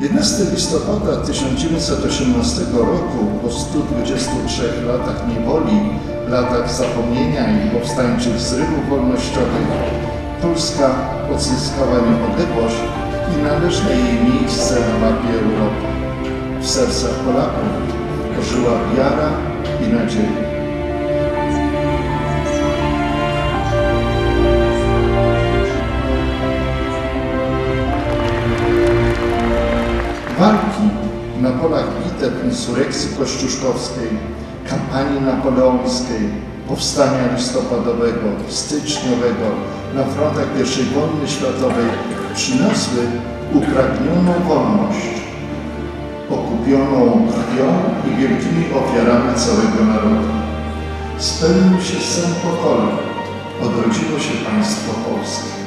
11 listopada 1918 roku, po 123 latach niewoli, latach zapomnienia i powstańczych zrywów wolnościowych, Polska odzyskała niepodległość i należne jej miejsce na mapie Europy. W sercach Polaków ożyła wiara i nadzieja. Walki na polach bitew insurekcji kościuszkowskiej, kampanii napoleońskiej, powstania listopadowego, styczniowego na frontach I wojny światowej przyniosły upragnioną wolność, okupioną krwią i wielkimi ofiarami całego narodu. Spełnił się sen pokoleń, odrodziło się państwo polskie.